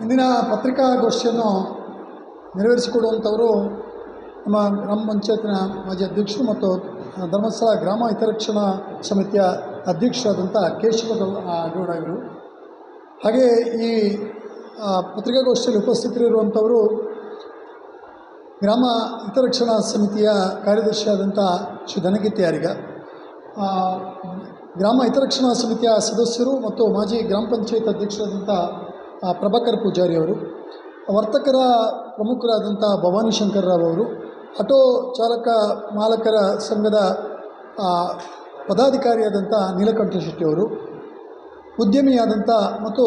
ಇಂದಿನ ಪತ್ರಿಕಾಗೋಷ್ಠಿಯನ್ನು ನೆರವೇರಿಸಿಕೊಡುವಂಥವರು ನಮ್ಮ ಗ್ರಾಮ ಪಂಚಾಯತ್ನ ಮಾಜಿ ಅಧ್ಯಕ್ಷರು ಮತ್ತು ಧರ್ಮಸ್ಥಳ ಗ್ರಾಮ ಹಿತರಕ್ಷಣಾ ಸಮಿತಿಯ ಅಧ್ಯಕ್ಷರಾದಂಥ ಕೇಶವ ಗೌಡ ಹಾಗೆ ಈ ಪತ್ರಿಕಾಗೋಷ್ಠಿಯಲ್ಲಿ ಉಪಸ್ಥಿತರಿರುವಂಥವರು ಗ್ರಾಮ ಹಿತರಕ್ಷಣಾ ಸಮಿತಿಯ ಕಾರ್ಯದರ್ಶಿಯಾದಂಥ ಶ್ರೀ ಧನಗೀತೆ ಯಾರಿಗ. ಗ್ರಾಮ ಹಿತರಕ್ಷಣಾ ಸಮಿತಿಯ ಸದಸ್ಯರು ಮತ್ತು ಮಾಜಿ ಗ್ರಾಮ ಪಂಚಾಯತ್ ಅಧ್ಯಕ್ಷರಾದಂಥ ಪ್ರಭಾಕರ್ ಪೂಜಾರಿ ಅವರು, ವರ್ತಕರ ಪ್ರಮುಖರಾದಂಥ ಭವಾನಿ ಶಂಕರ್ ರಾವ್ ಅವರು, ಆಟೋ ಚಾಲಕ ಮಾಲಕರ ಸಂಘದ ಪದಾಧಿಕಾರಿಯಾದಂಥ ನೀಲಕಂಠ ಶೆಟ್ಟಿ ಅವರು ಉದ್ಯಮಿಯಾದಂಥ ಮತ್ತು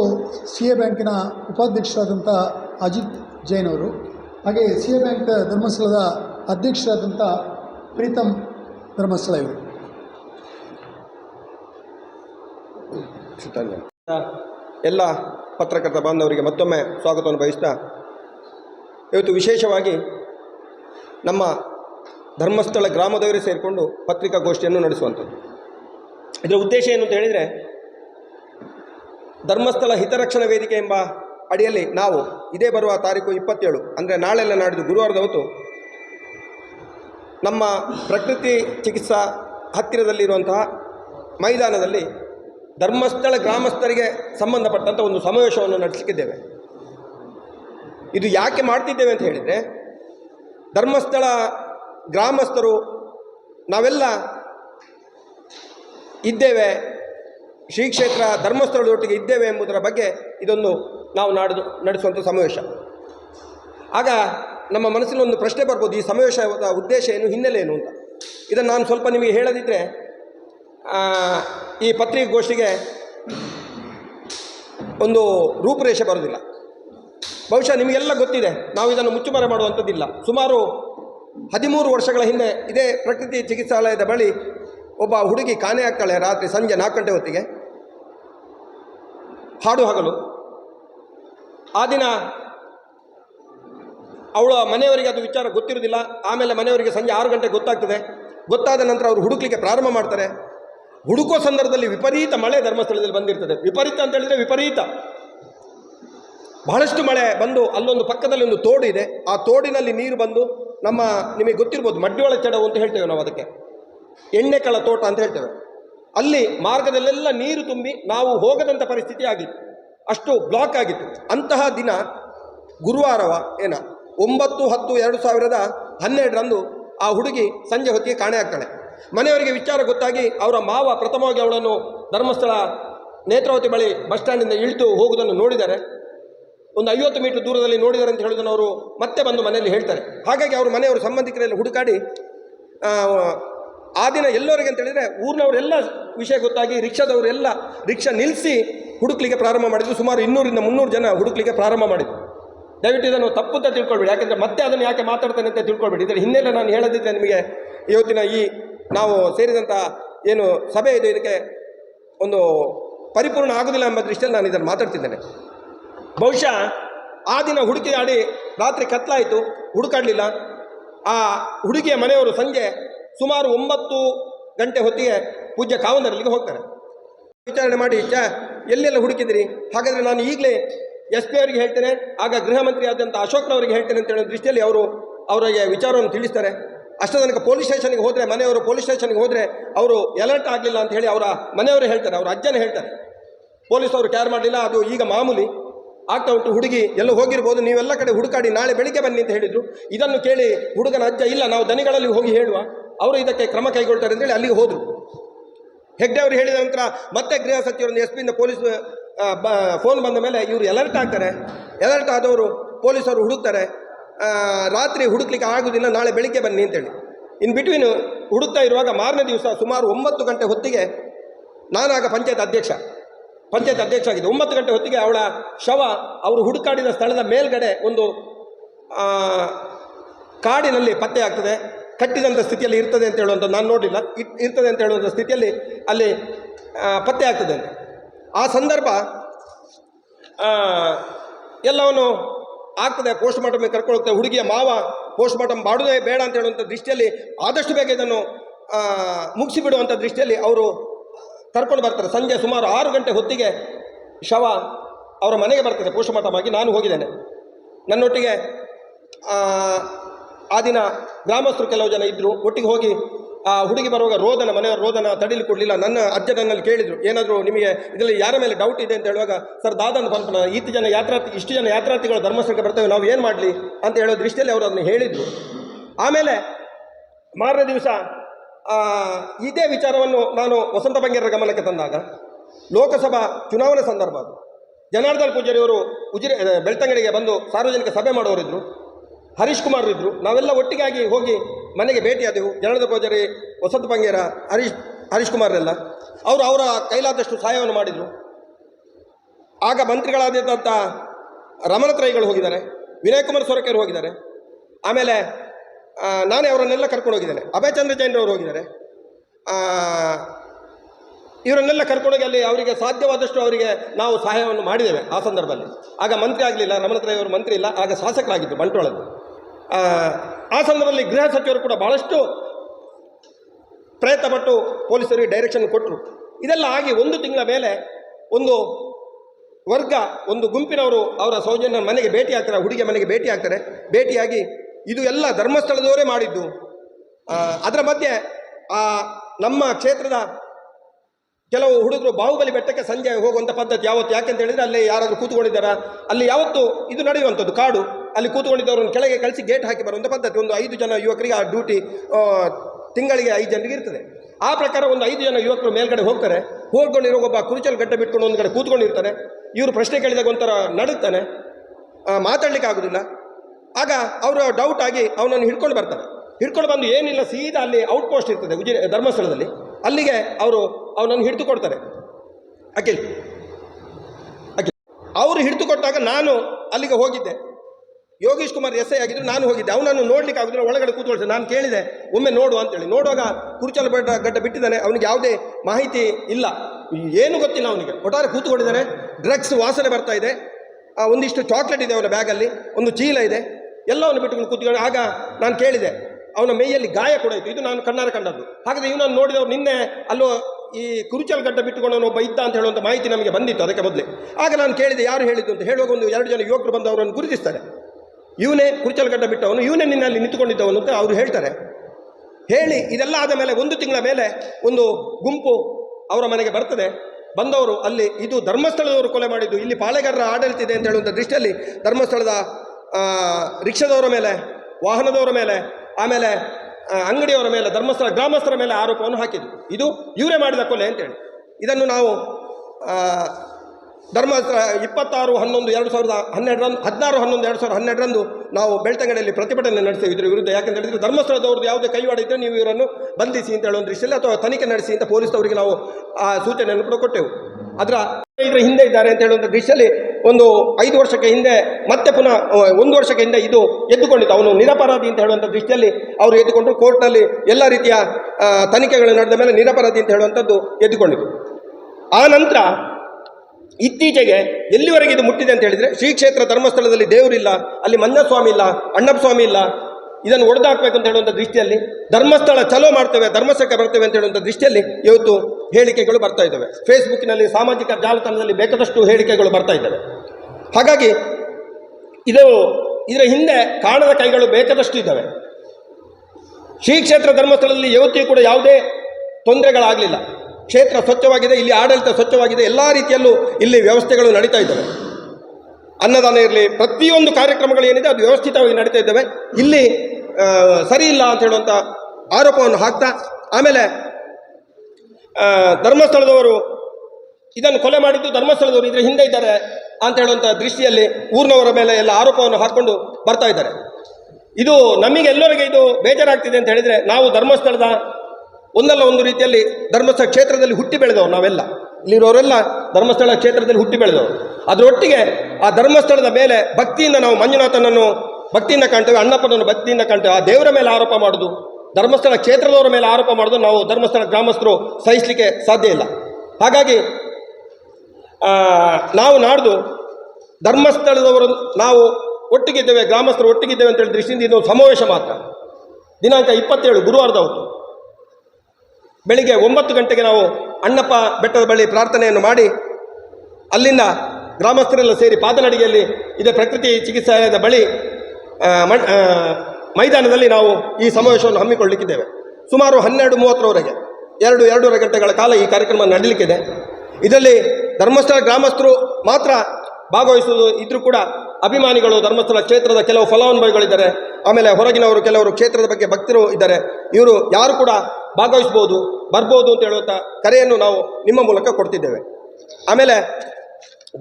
ಸಿ ಎ ಬ್ಯಾಂಕಿನ ಉಪಾಧ್ಯಕ್ಷರಾದಂಥ ಅಜಿತ್ ಜೈನ್ ಅವರು, ಹಾಗೆ ಸಿ ಎ ಬ್ಯಾಂಕ್ ಧರ್ಮಸ್ಥಳದ ಅಧ್ಯಕ್ಷರಾದಂಥ ಪ್ರೀತಮ್ ಧರ್ಮಸ್ಥಳ ಇವರು. ಎಲ್ಲ ಪತ್ರಕರ್ತ ಬಾಂಧವರಿಗೆ ಮತ್ತೊಮ್ಮೆ ಸ್ವಾಗತವನ್ನು ಬಯಸ್ತಾ, ಇವತ್ತು ವಿಶೇಷವಾಗಿ ನಮ್ಮ ಧರ್ಮಸ್ಥಳ ಗ್ರಾಮದವರೇ ಸೇರಿಕೊಂಡು ಪತ್ರಿಕಾಗೋಷ್ಠಿಯನ್ನು ನಡೆಸುವಂಥದ್ದು. ಇದರ ಉದ್ದೇಶ ಏನು ಅಂತ ಹೇಳಿದರೆ, ಧರ್ಮಸ್ಥಳ ಹಿತರಕ್ಷಣಾ ವೇದಿಕೆ ಎಂಬ ಅಡಿಯಲ್ಲಿ ನಾವು ಇದೇ ಬರುವ ತಾರೀಕು ಇಪ್ಪತ್ತೇಳು, ಅಂದರೆ ನಾಳೆಲ್ಲ ನಾಡಿದ್ದು ಗುರುವಾರದ ಹೊತ್ತು ನಮ್ಮ ಪ್ರಕೃತಿ ಚಿಕಿತ್ಸಾ ಹತ್ತಿರದಲ್ಲಿರುವಂತಹ ಮೈದಾನದಲ್ಲಿ ಧರ್ಮಸ್ಥಳ ಗ್ರಾಮಸ್ಥರಿಗೆ ಸಂಬಂಧಪಟ್ಟಂಥ ಒಂದು ಸಮಾವೇಶವನ್ನು ನಡೆಸಲಿಕ್ಕಿದ್ದೇವೆ. ಇದು ಯಾಕೆ ಮಾಡ್ತಿದ್ದೇವೆ ಅಂತ ಹೇಳಿದರೆ, ಧರ್ಮಸ್ಥಳ ಗ್ರಾಮಸ್ಥರು ನಾವೆಲ್ಲ ಇದ್ದೇವೆ, ಶ್ರೀ ಕ್ಷೇತ್ರ ಧರ್ಮಸ್ಥಳದೊಟ್ಟಿಗೆ ಇದ್ದೇವೆ ಎಂಬುದರ ಬಗ್ಗೆ ಇದೊಂದು ನಾವು ನಾಡಿದು ನಡೆಸುವಂಥ ಸಮಾವೇಶ. ಆಗ ನಮ್ಮ ಮನಸ್ಸಿನ ಒಂದು ಪ್ರಶ್ನೆ ಬರ್ಬೋದು, ಈ ಸಮಾವೇಶದ ಉದ್ದೇಶ ಏನು, ಹಿನ್ನೆಲೆ ಏನು ಅಂತ. ಇದನ್ನು ನಾನು ಸ್ವಲ್ಪ ನಿಮಗೆ ಹೇಳದಿದ್ದರೆ ಈ ಪತ್ರಿಕೆಗೋಷ್ಠಿಗೆ ಒಂದು ರೂಪುರೇಷೆ ಬರೋದಿಲ್ಲ ಬಹುಶಃ ನಿಮಗೆಲ್ಲ ಗೊತ್ತಿದೆ, ನಾವು ಇದನ್ನು ಮುಚ್ಚುಮರೆ ಮಾಡುವಂಥದ್ದಿಲ್ಲ. ಸುಮಾರು ಹದಿಮೂರು ವರ್ಷಗಳ ಹಿಂದೆ ಇದೇ ಪ್ರಕೃತಿ ಚಿಕಿತ್ಸಾಲಯದ ಬಳಿ ಒಬ್ಬ ಹುಡುಗಿ ಕಾಣೆ ಆಗ್ತಾಳೆ ರಾತ್ರಿ ಸಂಜೆ ನಾಲ್ಕು ಗಂಟೆ ಹೊತ್ತಿಗೆ. ಹಾಡು ಹಗಲು. ಆ ದಿನ ಅವಳ ಮನೆಯವರಿಗೆ ಅದು ವಿಚಾರ ಗೊತ್ತಿರೋದಿಲ್ಲ ಆಮೇಲೆ ಮನೆಯವರಿಗೆ ಸಂಜೆ ಆರು ಗಂಟೆ ಗೊತ್ತಾಗ್ತದೆ. ಗೊತ್ತಾದ ನಂತರ ಅವರು ಹುಡುಕ್ಲಿಕ್ಕೆ ಪ್ರಾರಂಭ ಮಾಡ್ತಾರೆ. ಹುಡುಕೋ ಸಂದರ್ಭದಲ್ಲಿ ವಿಪರೀತ ಮಳೆ ಧರ್ಮಸ್ಥಳದಲ್ಲಿ ಬಂದಿರ್ತದೆ. ವಿಪರೀತ ಅಂತ ಹೇಳಿದರೆ ವಿಪರೀತ. ಬಹಳಷ್ಟು ಮಳೆ ಬಂದು ಅಲ್ಲೊಂದು ಪಕ್ಕದಲ್ಲಿ ಒಂದು ತೋಡು ಇದೆ. ಆ ತೋಡಿನಲ್ಲಿ ನೀರು ಬಂದು ನಮ್ಮ ನಿಮಗೆ ಗೊತ್ತಿರ್ಬೋದು ಮಡ್ಡಿಯೊಳ ಚಡವು ಅಂತ ಹೇಳ್ತೇವೆ ನಾವು ಅದಕ್ಕೆ. ಎಣ್ಣೆಕಳ ತೋಟ ಅಂತ ಹೇಳ್ತೇವೆ. ಅಲ್ಲಿ ಮಾರ್ಗದಲ್ಲೆಲ್ಲ ನೀರು ತುಂಬಿ ನಾವು ಹೋಗದಂಥ ಪರಿಸ್ಥಿತಿ ಆಗಿತ್ತು. ಅಷ್ಟು ಬ್ಲಾಕ್ ಆಗಿತ್ತು. ಅಂತಹ ದಿನ ಗುರುವಾರವ ಏನ? ಒಂಬತ್ತು ಹತ್ತು ಎರಡು ಸಾವಿರದ ಹನ್ನೆರಡರಂದು ಆ ಹುಡುಗಿ ಸಂಜೆ ಹೊತ್ತಿಗೆ ಕಾಣೆ ಆಗ್ತಾಳೆ. ಮನೆಯವರಿಗೆ ವಿಚಾರ ಗೊತ್ತಾಗಿ ಅವರ ಮಾವ ಪ್ರಥಮವಾಗಿ ಅವಳನ್ನು ಧರ್ಮಸ್ಥಳ ನೇತ್ರಾವತಿ ಬಳಿ ಬಸ್ ಸ್ಟ್ಯಾಂಡಿಂದ ಇಳಿತು ಹೋಗುವುದನ್ನು ನೋಡಿದ್ದಾರೆ ಒಂದು ಐವತ್ತು ಮೀಟರ್ ದೂರದಲ್ಲಿ ನೋಡಿದ್ದಾರೆ ಅಂತ ಹೇಳಿದನ್ನು ಅವರು ಮತ್ತೆ ಬಂದು ಮನೆಯಲ್ಲಿ ಹೇಳ್ತಾರೆ. ಹಾಗಾಗಿ ಅವರು ಮನೆಯವರು ಸಂಬಂಧಿಕರೆಲ್ಲ ಹುಡುಕಾಡಿ ಆ, ದಿನ ಎಲ್ಲರಿಗೆ ಅಂತ ಹೇಳಿದರೆ ಊರಿನವರೆಲ್ಲ ವಿಷಯ ಗೊತ್ತಾಗಿ ರಿಕ್ಷಾದವರೆಲ್ಲ ರಿಕ್ಷಾ ನಿಲ್ಲಿಸಿ ಹುಡುಕ್ಲಿಕ್ಕೆ ಪ್ರಾರಂಭ ಮಾಡಿದ್ರು. ಸುಮಾರು ಇನ್ನೂರಿಂದ ಮುನ್ನೂರು ಜನ ಹುಡುಕ್ಲಿಕ್ಕೆ ಪ್ರಾರಂಭ ಮಾಡಿದ್ರು. ದಯವಿಟ್ಟು ಇದನ್ನು ತಪ್ಪು ಅಂತ ತಿಳ್ಕೊಳ್ಬೇಡಿ. ಯಾಕೆಂದರೆ ಮತ್ತೆ ಅದನ್ನು ಯಾಕೆ ಮಾತಾಡ್ತೇನೆ ಅಂತ ತಿಳ್ಕೊಳ್ಬೇಡಿ. ಇದರ ಹಿನ್ನೆಲೆ ನಾನು ಹೇಳದಿದ್ದೆ ನಿಮಗೆ ಇವತ್ತಿನ ಈ ನಾವು ಸೇರಿದಂಥ ಏನು ಸಭೆ ಇದೆ ಇದಕ್ಕೆ ಒಂದು ಪರಿಪೂರ್ಣ ಆಗೋದಿಲ್ಲ ಎಂಬ ದೃಷ್ಟಿಯಲ್ಲಿ ನಾನು ಇದನ್ನು ಮಾತಾಡ್ತಿದ್ದೇನೆ. ಬಹುಶಃ ಆ ದಿನ ಹುಡುಕಿ ಆಡಿ ರಾತ್ರಿ ಕತ್ಲಾಯಿತು, ಹುಡುಕಾಡಲಿಲ್ಲ. ಆ ಹುಡುಗಿಯ ಮನೆಯವರು ಸಂಜೆ ಸುಮಾರು ಒಂಬತ್ತು ಗಂಟೆ ಹೊತ್ತಿಗೆ ಪೂಜ್ಯ ಕಾವಂದರಲ್ಲಿಗೆ ಹೋಗ್ತಾರೆ. ವಿಚಾರಣೆ ಮಾಡಿ ಚ ಎಲ್ಲೆಲ್ಲ ಹುಡುಕಿದಿರಿ ಹಾಗಾದರೆ ನಾನು ಈಗಲೇ ಎಸ್ ಪಿ ಅವರಿಗೆ ಹೇಳ್ತೇನೆ, ಆಗ ಗೃಹ ಮಂತ್ರಿ ಆದಂಥ ಅಶೋಕ್ನವರಿಗೆ ಹೇಳ್ತೇನೆ ಅಂತ ಹೇಳೋ ದೃಷ್ಟಿಯಲ್ಲಿ ಅವರು ಅವರಿಗೆ ವಿಚಾರವನ್ನು ತಿಳಿಸ್ತಾರೆ. ಅಷ್ಟೇ ತನಕ ಪೊಲೀಸ್ ಸ್ಟೇಷನ್ಗೆ ಹೋದರೆ, ಮನೆಯವರು ಪೊಲೀಸ್ ಸ್ಟೇಷನ್ಗೆ ಹೋದರೆ ಅವರು ಎಲರ್ಟ್ ಆಗಲಿಲ್ಲ ಅಂತ ಹೇಳಿ ಅವರ ಮನೆಯವರು ಹೇಳ್ತಾರೆ, ಅವರ ಅಜ್ಜನೇ ಹೇಳ್ತಾರೆ. ಪೊಲೀಸವರು ಕ್ಯಾರ್ ಮಾಡಲಿಲ್ಲ, ಅದು ಈಗ ಮಾಮೂಲಿ ಆಗ್ತಾ ಉಂಟು, ಹುಡುಗಿ ಎಲ್ಲ ಹೋಗಿರ್ಬೋದು, ನೀವೆಲ್ಲ ಕಡೆ ಹುಡುಕಾಡಿ, ನಾಳೆ ಬೆಳಿಗ್ಗೆ ಬನ್ನಿ ಅಂತ ಹೇಳಿದರು. ಇದನ್ನು ಕೇಳಿ ಹುಡುಗನ ಅಜ್ಜ, ಇಲ್ಲ, ನಾವು ದನಿಗಳಲ್ಲಿ ಹೋಗಿ ಹೇಳುವ. ಅವರು ಇದಕ್ಕೆ ಕ್ರಮ ಕೈಗೊಳ್ತಾರೆ ಅಂತೇಳಿ ಅಲ್ಲಿಗೆ ಹೋದರು. ಹೆಗ್ಡೆ ಅವರು ಹೇಳಿದ ನಂತರ ಮತ್ತೆ ಗೃಹ ಸಚಿವರನ್ನು ಎಸ್ ಪಿಯಿಂದ ಪೊಲೀಸ್ ಫೋನ್ ಬಂದ ಮೇಲೆ ಇವರು ಎಲರ್ಟ್ ಆಗ್ತಾರೆ. ಎಲರ್ಟ್ ಆದವರು ಪೊಲೀಸರು ಹುಡುಕ್ತಾರೆ. ರಾತ್ರಿ ಹುಡುಕ್ಲಿಕ್ಕೆ ಆಗುವುದಿಲ್ಲ ನಾಳೆ ಬೆಳಿಗ್ಗೆ ಬನ್ನಿ ಅಂತೇಳಿ. ಇನ್ ಬಿಟ್ವೀನು ಹುಡುಕ್ತಾ ಇರುವಾಗ ಮಾರನೇ ದಿವಸ ಸುಮಾರು ಒಂಬತ್ತು ಗಂಟೆ ಹೊತ್ತಿಗೆ ನಾನಾಗ ಪಂಚಾಯತ್ ಅಧ್ಯಕ್ಷ ಪಂಚಾಯತ್ ಅಧ್ಯಕ್ಷ ಆಗಿದೆ ಒಂಬತ್ತು ಗಂಟೆ ಹೊತ್ತಿಗೆ ಅವಳ ಶವ ಅವರು ಹುಡುಕಾಡಿದ ಸ್ಥಳದ ಮೇಲ್ಗಡೆ ಒಂದು ಕಾಡಿನಲ್ಲಿ ಪತ್ತೆ ಆಗ್ತದೆ. ಕಟ್ಟಿದಂಥ ಸ್ಥಿತಿಯಲ್ಲಿ ಇರ್ತದೆ ಅಂತ ಹೇಳುವಂಥ ನಾನು ನೋಡಲಿಲ್ಲ. ಇಟ್ ಇರ್ತದೆ ಅಂತ ಹೇಳುವಂಥ ಸ್ಥಿತಿಯಲ್ಲಿ ಅಲ್ಲಿ ಪತ್ತೆ ಆಗ್ತದೆ ಅಂತ. ಆ ಸಂದರ್ಭ ಎಲ್ಲವನ್ನು ಆಗ್ತದೆ ಪೋಸ್ಟ್ ಮಾರ್ಟಮ್ಗೆ ಕರ್ಕೊಂಡು ಹೋಗ್ತದೆ ಹುಡುಗಿಯ ಮಾವ ಪೋಸ್ಟ್ ಮಾರ್ಟಮ್ ಮಾಡೋದೇ ಬೇಡ ಅಂತ ಹೇಳುವಂಥ ದೃಷ್ಟಿಯಲ್ಲಿ ಆದಷ್ಟು ಬೇಗ ಇದನ್ನು ಮುಗಿಸಿ ಬಿಡುವಂಥ ದೃಷ್ಟಿಯಲ್ಲಿ ಅವರು ಕರ್ಕೊಂಡು ಬರ್ತಾರೆ. ಸಂಜೆ ಸುಮಾರು ಆರು ಗಂಟೆ ಹೊತ್ತಿಗೆ ಶವ ಅವರ ಮನೆಗೆ ಬರ್ತದೆ ಪೋಸ್ಟ್ಮಾರ್ಟಮ್ ಆಗಿ. ನಾನು ಹೋಗಿದ್ದೇನೆ. ನನ್ನೊಟ್ಟಿಗೆ, ಆ ದಿನ ಗ್ರಾಮಸ್ಥರು ಕೆಲವು ಜನ ಇದ್ದರು ಒಟ್ಟಿಗೆ ಹೋಗಿ ಆ ಹುಡುಗಿ ಬರುವಾಗ ರೋದನ, ಮನೆಯವರು ರೋದನ ತಡೀಲಿ ಕೊಡಲಿಲ್ಲ. ನನ್ನ ಅಜ್ಜ ನನ್ನಲ್ಲಿ ಕೇಳಿದರು, ಏನಾದರೂ ನಿಮಗೆ ಇದರಲ್ಲಿ ಯಾರ ಮೇಲೆ ಡೌಟ್ ಇದೆ ಅಂತ ಹೇಳುವಾಗ, ಸರ್, ದಾದನ್ ಪಂಪನ ಈತ ಜನ ಯಾತ್ರಾರ್ಥಿ, ಇಷ್ಟು ಜನ ಯಾತ್ರಾರ್ಥಿಗಳು ಧರ್ಮಸ್ಥಳಕ್ಕೆ ಬರ್ತೇವೆ, ನಾವು ಏನು ಮಾಡಲಿ? ಅಂತ ಹೇಳೋ ದೃಷ್ಟಿಯಲ್ಲಿ ಅವರು ಅದನ್ನು ಹೇಳಿದರು. ಆಮೇಲೆ ಮಾರನೇ ದಿವಸ ಇದೇ ವಿಚಾರವನ್ನು ನಾನು ವಸಂತ ಬಂಗೇರರ ಗಮನಕ್ಕೆ ತಂದಾಗ, ಲೋಕಸಭಾ ಚುನಾವಣೆ ಸಂದರ್ಭ ಅದು. ಜನಾರ್ದನ್ ಪೂಜಾರಿಯವರು ಉಜಿರೆ ಬೆಳ್ತಂಗಡಿಗೆ ಬಂದು ಸಾರ್ವಜನಿಕ ಸಭೆ ಮಾಡೋರಿದ್ದರು ಹರೀಶ್ ಕುಮಾರ್ ಇದ್ದರು ನಾವೆಲ್ಲ ಒಟ್ಟಿಗಾಗಿ ಹೋಗಿ ಮನೆಗೆ ಭೇಟಿಯಾದೆವು ಜನಾರ್ದನ್ ಪೂಜಾರಿ ವಸಂತ ಬಂಗೇರ ಹರೀಶ್ ಹರೀಶ್ ಕುಮಾರ್ರೆಲ್ಲ. ಅವರು ಅವರ ಕೈಲಾದಷ್ಟು ಸಹಾಯವನ್ನು ಮಾಡಿದರು. ಆಗ ಮಂತ್ರಿಗಳಾದಂಥ ರಮಣತ್ರಯಿಗಳು ಹೋಗಿದ್ದಾರೆ. ವಿನಯ್ ಕುಮಾರ್ ಸೊರಕೆಯವರು ಹೋಗಿದ್ದಾರೆ. ಆಮೇಲೆ ನಾನೇ ಅವರನ್ನೆಲ್ಲ ಕರ್ಕೊಂಡು ಹೋಗಿದ್ದೇನೆ. ಅಭಯ ಚಂದ್ರ ಜೈನ್ರವರು ಹೋಗಿದ್ದಾರೆ. ಇವರನ್ನೆಲ್ಲ ಕರ್ಕೊಂಡೋಗಿ ಅಲ್ಲಿ ಅವರಿಗೆ ಸಾಧ್ಯವಾದಷ್ಟು ಅವರಿಗೆ ನಾವು ಸಹಾಯವನ್ನು ಮಾಡಿದ್ದೇವೆ ಆ ಸಂದರ್ಭದಲ್ಲಿ. ಆಗ ಮಂತ್ರಿ ಆಗಲಿಲ್ಲ ರಮಣತ್ರಯವರು ಮಂತ್ರಿ ಇಲ್ಲ, ಆಗ ಶಾಸಕರಾಗಿದ್ದರು ಬಂಟ್ವಾಳದ್ದು ಆ, ಸಂದರ್ಭದಲ್ಲಿ ಗೃಹ ಸಚಿವರು ಕೂಡ ಭಾಳಷ್ಟು ಪ್ರಯತ್ನ ಪಟ್ಟು ಪೊಲೀಸರಿಗೆ ಡೈರೆಕ್ಷನ್ ಕೊಟ್ಟರು ಇದೆಲ್ಲ ಆಗಿ ಒಂದು ತಿಂಗಳ ಮೇಲೆ ಒಂದು ವರ್ಗ ಒಂದು ಗುಂಪಿನವರು ಅವರ ಸೌಜನ್ಯ ಮನೆಗೆ ಭೇಟಿ ಆಗ್ತಾರೆ ಹುಡುಗಿಯ ಮನೆಗೆ ಭೇಟಿ ಆಗ್ತಾರೆ. ಭೇಟಿಯಾಗಿ ಇದು ಎಲ್ಲ ಧರ್ಮಸ್ಥಳದವರೇ ಮಾಡಿದ್ದು. ಅದರ ಮಧ್ಯೆ ಆ ನಮ್ಮ ಕ್ಷೇತ್ರದ ಕೆಲವು ಹುಡುಗರು ಬಾಹುಬಲಿ ಬೆಟ್ಟಕ್ಕೆ ಸಂಜೆ ಹೋಗುವಂಥ ಪದ್ಧತಿ ಯಾವತ್ತು? ಯಾಕೆಂತ ಹೇಳಿದರೆ ಅಲ್ಲಿ ಯಾರಾದರೂ ಕೂತ್ಕೊಂಡಿದ್ದಾರಾ? ಅಲ್ಲಿ ಯಾವತ್ತು ಇದು ನಡೆಯುವಂಥದ್ದು? ಕಾಡು. ಅಲ್ಲಿ ಕೂತ್ಕೊಂಡಿದ್ದವ್ರನ್ನ ಕೆಳಗೆ ಕಳಿಸಿ ಗೇಟ್ ಹಾಕಿ ಬರುವಂಥ ಪದ್ಧತಿ. ಒಂದು ಐದು ಜನ ಯುವಕರಿಗೆ ಆ ಡ್ಯೂಟಿ ತಿಂಗಳಿಗೆ ಐದು ಜನರಿಗೆ ಇರ್ತದೆ. ಆ ಪ್ರಕಾರ ಒಂದು ಐದು ಜನ ಯುವಕರು ಮೇಲ್ಗಡೆ ಹೋಗ್ತಾರೆ. ಹೋಗ್ಕೊಂಡಿರೋ ಒಬ್ಬ ಕುರುಚಲ್ ಗಡ್ಡೆ ಬಿಟ್ಕೊಂಡು ಒಂದು ಕಡೆ ಕೂತ್ಕೊಂಡಿರ್ತಾರೆ ಇವರು ಪ್ರಶ್ನೆ ಕೇಳಿದಾಗ ಒಂಥರ ನಡುತ್ತಾನೆ ಮಾತಾಡ್ಲಿಕ್ಕೆ ಆಗೋದಿಲ್ಲ. ಆಗ ಅವರು ಡೌಟ್ ಆಗಿ ಅವನನ್ನು ಹಿಡ್ಕೊಂಡು ಬರ್ತಾರೆ ಹಿಡ್ಕೊಂಡು ಬಂದು ಏನಿಲ್ಲ, ಸೀದಾ ಅಲ್ಲಿ ಔಟ್ ಪೋಸ್ಟ್ ಇರ್ತದೆ ಉಜಿ ಧರ್ಮಸ್ಥಳದಲ್ಲಿ. ಅಲ್ಲಿಗೆ ಅವರು ಅವನನ್ನು ಹಿಡಿದು ಕೊಡ್ತಾರೆ ಅಖಿಲ್ ಅಖಿಲ್. ಅವರು ಹಿಡಿದುಕೊಟ್ಟಾಗ ನಾನು ಅಲ್ಲಿಗೆ ಹೋಗಿದ್ದೆ. ಯೋಗೀಶ್ ಕುಮಾರ್ ಎಸ್ ಐ ಆಗಿದ್ರು, ನಾನು ಹೋಗಿದ್ದೆ. ಅವನನ್ನು ನೋಡ್ಲಿಕ್ಕೆ ಆಗುದಿಲ್ಲ, ಒಳಗಡೆ ಕೂತ್ಕೊಳ್ತೇನೆ. ನಾನು ಕೇಳಿದೆ, ಒಮ್ಮೆ ನೋಡು ಅಂತೇಳಿ. ನೋಡುವಾಗ ಕುರುಚಲ ಬೆಟ್ಟ ಗಡ್ಡ ಬಿಟ್ಟಿದ್ದಾನೆ. ಅವನಿಗೆ ಯಾವುದೇ ಮಾಹಿತಿ ಇಲ್ಲ. ಏನು ಗೊತ್ತಿಲ್ಲ ಅವನಿಗೆ. ಒಟ್ಟಾರೆ ಕೂತ್ಕೊಂಡಿದ್ದಾರೆ ಡ್ರಗ್ಸ್ ವಾಸನೆ ಬರ್ತಾ ಇದೆ. ಒಂದಿಷ್ಟು ಚಾಕ್ಲೇಟ್ ಇದೆ ಅವನ ಬ್ಯಾಗಲ್ಲಿ. ಒಂದು ಚೀಲ ಇದೆ. ಎಲ್ಲವನ್ನು ಬಿಟ್ಟುಕೊಂಡು ಕೂತ್ಕೊಂಡು ಆಗ ನಾನು ಕೇಳಿದೆ, ಅವನ ಮೈಯಲ್ಲಿ ಗಾಯ ಕೂಡ ಇತ್ತು. ಇದು ನಾನು ಕಣ್ಣಾರ ಕಂಡದ್ದು. ಹಾಗಾದ್ರೆ ಇವನನ್ನು ನೋಡಿದವರು ನಿನ್ನೆ ಅಲ್ಲೋ ಈ ಕುರುಚಲ್ ಗಡ್ಡ ಬಿಟ್ಟುಕೊಂಡು ಒಬ್ಬ ಇದ್ದ ಅಂತ ಹೇಳುವಂಥ ಮಾಹಿತಿ ನಮಗೆ ಬಂದಿತ್ತು ಅದಕ್ಕೆ ಮೊದಲೇ. ಆಗ ನಾನು ಕೇಳಿದೆ, ಯಾರು ಹೇಳಿದ್ದು? ಅಂತ ಹೇಳುವಾಗ ಒಂದು ಎರಡು ಜನ ಯುವಕರು ಬಂದು ಅವರನ್ನು ಗುರುತಿಸ್ತಾರೆ. ಇವನೇ ಕುರುಚಲ್ ಗಡ್ಡ ಬಿಟ್ಟವನು, ಇವನೇ ನಿನ್ನಲ್ಲಿ ನಿಂತುಕೊಂಡಿದ್ದವನು ಅಂತ ಅವರು ಹೇಳ್ತಾರೆ. ಹೇಳಿ, ಇದೆಲ್ಲ ಆದ ಮೇಲೆ ಒಂದು ತಿಂಗಳ ಮೇಲೆ ಒಂದು ಗುಂಪು ಅವರ ಮನೆಗೆ ಬರ್ತದೆ. ಬಂದವರು ಅಲ್ಲಿ, ಇದು ಧರ್ಮಸ್ಥಳದವರು ಕೊಲೆ ಮಾಡಿದ್ದು, ಇಲ್ಲಿ ಪಾಳೆಗಾರರ ಆಡಳಿತ ಇದೆ ಅಂತ ಹೇಳುವಂಥ ದೃಷ್ಟಿಯಲ್ಲಿ ಧರ್ಮಸ್ಥಳದ ರಿಕ್ಷಾದವರ ಮೇಲೆ, ವಾಹನದವರ ಮೇಲೆ, ಆಮೇಲೆ ಅಂಗಡಿಯವರ ಮೇಲೆ, ಧರ್ಮಸ್ಥಳ ಗ್ರಾಮಸ್ಥರ ಮೇಲೆ ಆರೋಪವನ್ನು ಹಾಕಿದ್ರು. ಇದು ಇವರೇ ಮಾಡಿದ ಕೊಲೆ ಅಂತೇಳಿ ಇದನ್ನು ನಾವು ಧರ್ಮಸ್ಥಳ ಇಪ್ಪತ್ತಾರು ಹನ್ನೊಂದು ಎರಡು ಸಾವಿರದ ಹನ್ನೆರಡರಂದು ಹದಿನಾರು ಹನ್ನೊಂದು ಎರಡು ಸಾವಿರದ ಹನ್ನೆರಡರಂದು ನಾವು ಬೆಳ್ತಂಗಡಿಯಲ್ಲಿ ಪ್ರತಿಭಟನೆ ನಡೆಸ್ತೇವೆ ಇದ್ರ ವಿರುದ್ಧ ಯಾಕಂತ ಹೇಳಿದರೆ ಧರ್ಮಸ್ಥಳದವ್ರದ್ದು ಯಾವುದೇ ಕೈವಾಡ ಇದ್ದರೆ ನೀವು ಇವರನ್ನು ಬಂಧಿಸಿ ಅಂತ ಹೇಳುವ ದೃಷ್ಟಿಯಲ್ಲಿ ಅಥವಾ ತನಿಖೆ ನಡೆಸಿ ಅಂತ ಪೊಲೀಸ್ನವರಿಗೆ ನಾವು ಆ ಸೂಚನೆಯನ್ನು ಕೂಡ ಕೊಟ್ಟೆವು. ಅದರ ಇದರ ಹಿಂದೆ ಇದ್ದಾರೆ ಅಂತ ಹೇಳುವಂಥ ದೃಷ್ಟಿಯಲ್ಲಿ ಒಂದು ಐದು ವರ್ಷಕ್ಕೆ ಹಿಂದೆ, ಮತ್ತೆ ಪುನಃ ಒಂದು ವರ್ಷಕ್ಕೆ ಹಿಂದೆ ಇದು ಎದ್ದುಕೊಂಡಿತ್ತು. ಅವನು ನಿರಪರಾಧಿ ಅಂತ ಹೇಳುವಂಥ ದೃಷ್ಟಿಯಲ್ಲಿ ಅವರು ಎದ್ದುಕೊಂಡು ಕೋರ್ಟ್ನಲ್ಲಿ ಎಲ್ಲ ರೀತಿಯ ತನಿಖೆಗಳು ನಡೆದ ಮೇಲೆ ನಿರಪರಾಧಿ ಅಂತ ಹೇಳುವಂಥದ್ದು ಎದ್ದುಕೊಂಡಿತು ಆ ನಂತರ ಇತ್ತೀಚೆಗೆ ಎಲ್ಲಿವರೆಗೆ ಇದು ಮುಟ್ಟಿದೆ ಅಂತ ಹೇಳಿದರೆ, ಶ್ರೀ ಕ್ಷೇತ್ರ ಧರ್ಮಸ್ಥಳದಲ್ಲಿ ದೇವರಿಲ್ಲ, ಅಲ್ಲಿ ಮಂಜಸ್ವಾಮಿ ಇಲ್ಲ ಅಣ್ಣಪ್ಪ ಸ್ವಾಮಿ ಇಲ್ಲ, ಇದನ್ನು ಒಡೆದಾಕಬೇಕು ಅಂತ ಹೇಳುವಂಥ ದೃಷ್ಟಿಯಲ್ಲಿ, ಧರ್ಮಸ್ಥಳ ಚಲೋ ಮಾಡ್ತೇವೆ, ಧರ್ಮಸ್ಥಳಕ್ಕೆ ಬರ್ತೇವೆ ಅಂತ ಹೇಳುವಂಥ ದೃಷ್ಟಿಯಲ್ಲಿ ಇವತ್ತು ಹೇಳಿಕೆಗಳು ಬರ್ತಾ ಇದ್ದಾವೆ. ಫೇಸ್ಬುಕ್ನಲ್ಲಿ ಸಾಮಾಜಿಕ ಜಾಲತಾಣದಲ್ಲಿ ಬೇಕಾದಷ್ಟು ಹೇಳಿಕೆಗಳು ಬರ್ತಾ ಇದ್ದಾವೆ. ಹಾಗಾಗಿ ಇದು ಇದರ ಹಿಂದೆ ಕಾಣದ ಕೈಗಳು ಬೇಕಾದಷ್ಟು ಇದ್ದಾವೆ. ಶ್ರೀ ಕ್ಷೇತ್ರ ಧರ್ಮಸ್ಥಳದಲ್ಲಿ ಯುವತಿಯು ಕೂಡ ಯಾವುದೇ ತೊಂದರೆಗಳಾಗಲಿಲ್ಲ. ಕ್ಷೇತ್ರ ಸ್ವಚ್ಛವಾಗಿದೆ, ಇಲ್ಲಿ ಆಡಳಿತ ಸ್ವಚ್ಛವಾಗಿದೆ, ಎಲ್ಲ ರೀತಿಯಲ್ಲೂ ಇಲ್ಲಿ ವ್ಯವಸ್ಥೆಗಳು ನಡೀತಾ ಇದ್ದಾವೆ. ಅನ್ನದಾನ ಇರಲಿ, ಪ್ರತಿಯೊಂದು ಕಾರ್ಯಕ್ರಮಗಳು ಏನಿದೆ, ಅದು ವ್ಯವಸ್ಥಿತವಾಗಿ ನಡೀತಾ ಇದ್ದಾವೆ. ಇಲ್ಲಿ ಸರಿ ಇಲ್ಲ ಅಂತ ಹೇಳುವಂಥ ಆರೋಪವನ್ನು ಹಾಕ್ತಾ, ಆಮೇಲೆ ಧರ್ಮಸ್ಥಳದವರು ಇದನ್ನು ಕೊಲೆ ಮಾಡಿದ್ದು ಧರ್ಮಸ್ಥಳದವರು ಇದರ ಹಿಂದೆ ಇದ್ದಾರೆ ಅಂತ ಹೇಳುವಂಥ ದೃಷ್ಟಿಯಲ್ಲಿ ಊರಿನವರ ಮೇಲೆ ಎಲ್ಲ ಆರೋಪವನ್ನು ಹಾಕ್ಕೊಂಡು ಬರ್ತಾ ಇದ್ದಾರೆ. ಇದು ನಮಗೆ ಎಲ್ಲರಿಗೆ ಇದು ಬೇಜಾರಾಗ್ತಿದೆ ಅಂತ ಹೇಳಿದರೆ ನಾವು ಧರ್ಮಸ್ಥಳದ ಒಂದಲ್ಲ ಒಂದು ರೀತಿಯಲ್ಲಿ ಧರ್ಮಸ್ಥಳ ಕ್ಷೇತ್ರದಲ್ಲಿ ಹುಟ್ಟಿ ಬೆಳೆದವರು ನಾವೆಲ್ಲ. ಇಲ್ಲಿರೋರೆಲ್ಲ ಧರ್ಮಸ್ಥಳ ಕ್ಷೇತ್ರದಲ್ಲಿ ಹುಟ್ಟಿ ಬೆಳೆದವರು. ಅದರೊಟ್ಟಿಗೆ ಆ ಧರ್ಮಸ್ಥಳದ ಮೇಲೆ ಭಕ್ತಿಯಿಂದ ನಾವು ಮಂಜುನಾಥನನ್ನು ಭಕ್ತಿಯಿಂದ ಕಾಣ್ತೇವೆ, ಅಣ್ಣಪ್ಪನನ್ನು ಭಕ್ತಿಯಿಂದ ಕಾಣ್ತೇವೆ. ಆ ದೇವರ ಮೇಲೆ ಆರೋಪ ಮಾಡೋದು, ಧರ್ಮಸ್ಥಳ ಕ್ಷೇತ್ರದವರ ಮೇಲೆ ಆರೋಪ ಮಾಡೋದು ನಾವು ಧರ್ಮಸ್ಥಳ ಗ್ರಾಮಸ್ಥರು ಸಹಿಸಲಿಕ್ಕೆ ಸಾಧ್ಯ ಇಲ್ಲ. ಹಾಗಾಗಿ ನಾವು ನಾಡ್ದು ಧರ್ಮಸ್ಥಳದವರು ನಾವು ಒಟ್ಟಿಗಿದ್ದೇವೆ, ಗ್ರಾಮಸ್ಥರು ಒಟ್ಟಿಗಿದ್ದೇವೆ ಅಂತೇಳಿ ದೃಷ್ಟಿಯಿಂದ ಇದು ಸಮಾವೇಶ ಮಾತ್ರ. ದಿನಾಂಕ ಇಪ್ಪತ್ತೇಳು, ಗುರುವಾರದ ಹೊತ್ತು. ಬೆಳಿಗ್ಗೆ ಒಂಬತ್ತು ಗಂಟೆಗೆ ನಾವು ಅಣ್ಣಪ್ಪ ಬೆಟ್ಟದ ಬಳಿ ಪ್ರಾರ್ಥನೆಯನ್ನು ಮಾಡಿ ಅಲ್ಲಿಂದ ಗ್ರಾಮಸ್ಥರೆಲ್ಲ ಸೇರಿ ಪಾದನಡಿಗೆಯಲ್ಲಿ ಇದೆ ಪ್ರಕೃತಿ ಚಿಕಿತ್ಸಾಲಯದ ಬಳಿ ಮೈದಾನದಲ್ಲಿ ನಾವು ಈ ಸಮಾವೇಶವನ್ನು ಹಮ್ಮಿಕೊಳ್ಳಲಿಕ್ಕಿದ್ದೇವೆ ಸುಮಾರು ಹನ್ನೆರಡು ಮೂವತ್ತರವರೆಗೆ, ಎರಡು, ಎರಡೂವರೆ ಗಂಟೆಗಳ ಕಾಲ ಈ ಕಾರ್ಯಕ್ರಮ ನಡೀಲಿಕ್ಕಿದೆ. ಇದರಲ್ಲಿ ಧರ್ಮಸ್ಥಳ ಗ್ರಾಮಸ್ಥರು ಮಾತ್ರ ಭಾಗವಹಿಸುವುದು ಇದ್ರೂ ಕೂಡ ಅಭಿಮಾನಿಗಳು ಧರ್ಮಸ್ಥಳ ಕ್ಷೇತ್ರದ ಕೆಲವು ಫಲಾನುಭವಿಗಳಿದ್ದಾರೆ. ಆಮೇಲೆ ಹೊರಗಿನವರು ಕೆಲವರು ಕ್ಷೇತ್ರದ ಬಗ್ಗೆ ಭಕ್ತರು ಇದ್ದಾರೆ. ಇವರು ಯಾರು ಕೂಡ ಭಾಗವಹಿಸ್ಬೋದು ಬರ್ಬೋದು ಅಂತ ಹೇಳುವಂಥ ಕರೆಯನ್ನು ನಾವು ನಿಮ್ಮ ಮೂಲಕ ಕೊಡ್ತಿದ್ದೇವೆ. ಆಮೇಲೆ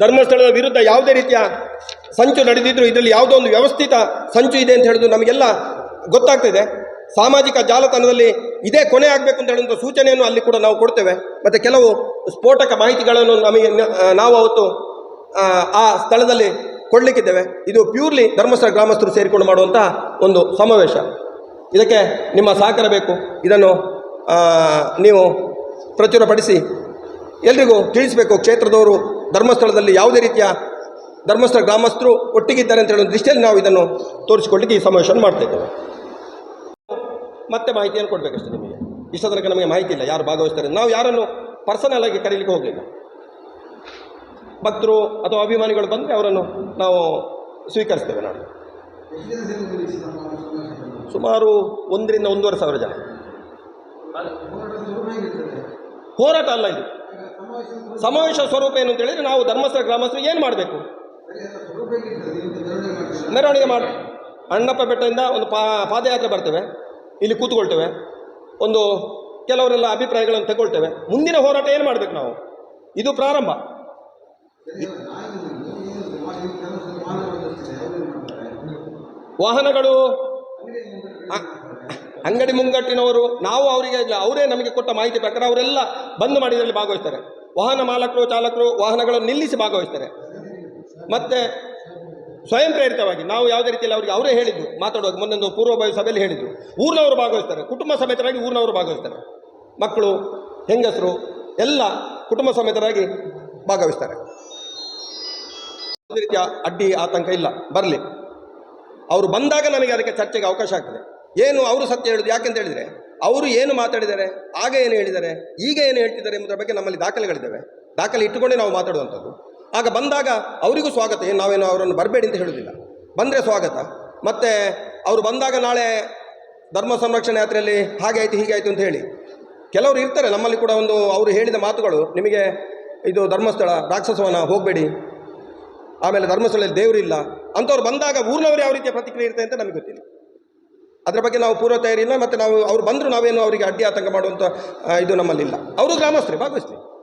ಧರ್ಮಸ್ಥಳದ ವಿರುದ್ಧ ಯಾವುದೇ ರೀತಿಯ ಸಂಚು ನಡೆದಿದ್ರು ಇದರಲ್ಲಿ ಯಾವುದೋ ಒಂದು ವ್ಯವಸ್ಥಿತ ಸಂಚು ಇದೆ ಅಂತ ಹೇಳಿದ್ರು ನಮಗೆಲ್ಲ ಗೊತ್ತಾಗ್ತಿದೆ. ಸಾಮಾಜಿಕ ಜಾಲತಾಣದಲ್ಲಿ ಇದೇ ಕೊನೆ ಆಗಬೇಕು ಅಂತ ಹೇಳುವಂಥ ಸೂಚನೆಯನ್ನು ಅಲ್ಲಿ ಕೂಡ ನಾವು ಕೊಡ್ತೇವೆ. ಮತ್ತು ಕೆಲವು ಸ್ಫೋಟಕ ಮಾಹಿತಿಗಳನ್ನು ನಮಗೆ ನಾವು ಅವತ್ತು ಆ, ಸ್ಥಳದಲ್ಲಿ ಕೊಡಲಿಕ್ಕಿದ್ದೇವೆ. ಇದು ಪ್ಯೂರ್ಲಿ ಧರ್ಮಸ್ಥಳ ಗ್ರಾಮಸ್ಥರು ಸೇರಿಕೊಂಡು ಮಾಡುವಂಥ ಒಂದು ಸಮಾವೇಶ. ಇದಕ್ಕೆ ನಿಮ್ಮ ಸಹಕಾರ ಬೇಕು. ಇದನ್ನು ನೀವು ಪ್ರಚುರಪಡಿಸಿ. ಎಲ್ರಿಗೂ ತಿಳಿಸಬೇಕು, ಕ್ಷೇತ್ರದವರು ಧರ್ಮಸ್ಥಳದಲ್ಲಿ ಯಾವುದೇ ರೀತಿಯ ಧರ್ಮಸ್ಥಳ ಗ್ರಾಮಸ್ಥರು ಒಟ್ಟಿಗಿದ್ದಾರೆ ಅಂತ ಹೇಳೋ ದೃಷ್ಟಿಯಲ್ಲಿ ನಾವು ಇದನ್ನು ತೋರಿಸಿಕೊಳ್ಳಿಕ್ಕೆ ಈ ಸಮಾವೇಶವನ್ನು ಮಾಡ್ತಾ ಇದ್ದೇವೆ. ಮತ್ತೆ ಮಾಹಿತಿಯನ್ನು ಕೊಡಬೇಕಷ್ಟೇ ನಿಮಗೆ. ಇಷ್ಟ ತನಕ ನಮಗೆ ಮಾಹಿತಿ ಇಲ್ಲ, ಯಾರು ಭಾಗವಹಿಸ್ತಾರೆ. ನಾವು ಯಾರನ್ನು ಪರ್ಸನಲ್ ಆಗಿ ಕರೀಲಿಕ್ಕೆ ಹೋಗಲಿಲ್ಲ. ಭಕ್ತರು ಅಥವಾ ಅಭಿಮಾನಿಗಳು ಬಂದರೆ ಅವರನ್ನು ನಾವು ಸ್ವೀಕರಿಸ್ತೇವೆ ನಾವು ಸುಮಾರು ಒಂದರಿಂದ ಒಂದೂವರೆ ಸಾವಿರ ಜನ. ಹೋರಾಟ ಅಲ್ಲ ಇದು. ಸಮಾವೇಶ ಸ್ವರೂಪ ಏನು ಅಂತ ಹೇಳಿದ್ರೆ ನಾವು ಧರ್ಮಸ್ಥಳ, ಗ್ರಾಮಸ್ಥರು ಏನು ಮಾಡಬೇಕು? ಮೆರವಣಿಗೆ ಮಾಡಿ, ಅಣ್ಣಪ್ಪ ಬೆಟ್ಟದಿಂದ ಒಂದು ಪಾ, ಪಾದಯಾತ್ರೆ ಬರ್ತೇವೆ. ಇಲ್ಲಿ ಕೂತ್ಕೊಳ್ತೇವೆ. ಒಂದು ಕೆಲವರೆಲ್ಲ ಅಭಿಪ್ರಾಯಗಳನ್ನು ತಗೊಳ್ತೇವೆ. ಮುಂದಿನ ಹೋರಾಟ ಏನು ಮಾಡಬೇಕು ನಾವು? ಇದು ಪ್ರಾರಂಭ. ವಾಹನಗಳು ಅಂಗಡಿ ಮುಂಗಟ್ಟಿನವರು, ನಾವು ಅವರಿಗೆ ಅವರೇ ನಮಗೆ ಕೊಟ್ಟ ಮಾಹಿತಿ ಪ್ರಕಾರ ಅವರೆಲ್ಲ ಬಂದ್ ಮಾಡಿದಲ್ಲಿ ಭಾಗವಹಿಸ್ತಾರೆ. ವಾಹನ ಮಾಲಕರು, ಚಾಲಕರು ವಾಹನಗಳನ್ನು ನಿಲ್ಲಿಸಿ ಭಾಗವಹಿಸ್ತಾರೆ. ಮತ್ತೆ ಸ್ವಯಂ ಪ್ರೇರಿತವಾಗಿ, ನಾವು ಯಾವುದೇ ರೀತಿಯಲ್ಲಿ ಅವರಿಗೆ, ಅವರೇ ಹೇಳಿದ್ದು, ಮಾತಾಡುವಾಗ ಮುಂದೊಂದು ಪೂರ್ವಭಾವಿ ಸಭೆಯಲ್ಲಿ ಹೇಳಿದ್ದು ಊರಿನವರು ಭಾಗವಹಿಸ್ತಾರೆ, ಕುಟುಂಬ ಸಮೇತರಾಗಿ ಊರಿನವರು ಭಾಗವಹಿಸ್ತಾರೆ. ಮಕ್ಕಳು, ಹೆಂಗಸರು, ಎಲ್ಲ ಕುಟುಂಬ ಸಮೇತರಾಗಿ ಭಾಗವಹಿಸ್ತಾರೆ. ರೀತಿಯ ಅಡ್ಡಿ, ಆತಂಕ ಇಲ್ಲ, ಬರಲಿ. ಅವರು ಬಂದಾಗ ನನಗೆ ಅದಕ್ಕೆ ಚರ್ಚೆಗೆ ಅವಕಾಶ ಆಗ್ತದೆ. ಏನು ಅವರು ಸತ್ಯ ಹೇಳುದು ಯಾಕೆಂತ ಹೇಳಿದರೆ, ಅವರು ಏನು ಮಾತಾಡಿದ್ದಾರೆ, ಆಗ ಏನು ಹೇಳಿದ್ದಾರೆ, ಈಗ ಏನು ಹೇಳ್ತಿದ್ದಾರೆ ಎಂಬುದರ ಬಗ್ಗೆ ನಮ್ಮಲ್ಲಿ ದಾಖಲೆಗಳಿದ್ದಾವೆ. ದಾಖಲೆ ಇಟ್ಟುಕೊಂಡೇ ನಾವು ಮಾತಾಡುವಂಥದ್ದು. ಆಗ ಬಂದಾಗ ಅವರಿಗೂ ಸ್ವಾಗತ, ಏನು ನಾವೇನು ಅವರನ್ನು ಬರಬೇಡಿ ಅಂತ ಹೇಳೋದಿಲ್ಲ. ಬಂದರೆ ಸ್ವಾಗತ. ಮತ್ತು ಅವರು ಬಂದಾಗ ನಾಳೆ ಧರ್ಮ ಸಂರಕ್ಷಣೆ ಯಾತ್ರೆಯಲ್ಲಿ ಹಾಗೆ ಆಯಿತು, ಹೀಗೆ ಆಯಿತು ಅಂತ ಹೇಳಿ. ಕೆಲವರು ಇರ್ತಾರೆ, ನಮ್ಮಲ್ಲಿ ಕೂಡ ಒಂದು ಅವರು ಹೇಳಿದ ಮಾತುಗಳು, ನಿಮಗೆ ಇದು ಧರ್ಮಸ್ಥಳ ರಾಕ್ಷಸವನ ಹೋಗಬೇಡಿ. ಆಮೇಲೆ ಧರ್ಮಸ್ಥಳದಲ್ಲಿ ದೇವರಿಲ್ಲ ಅಂಥವ್ರು ಬಂದಾಗ ಊರಿನವರು ಯಾವ ರೀತಿಯ ಪ್ರತಿಕ್ರಿಯೆ ಇರುತ್ತೆ ಅಂತ ನಮಗೆ ಗೊತ್ತಿಲ್ಲ. ಅದರ ಬಗ್ಗೆ ನಾವು ಪೂರ್ವ ತಯಾರಿ ಇಲ್ಲ ಮತ್ತು ನಾವು ಅವ್ರು ಬಂದರೂ ನಾವೇನು ಅವರಿಗೆ ಅಡ್ಡಿ ಆತಂಕ ಮಾಡುವಂಥ ಇದು ನಮ್ಮಲ್ಲಿಲ್ಲ. ಅವರು ಗ್ರಾಮಸ್ಥರೇ ಭಾಗವಹಿಸ್ತೀವಿ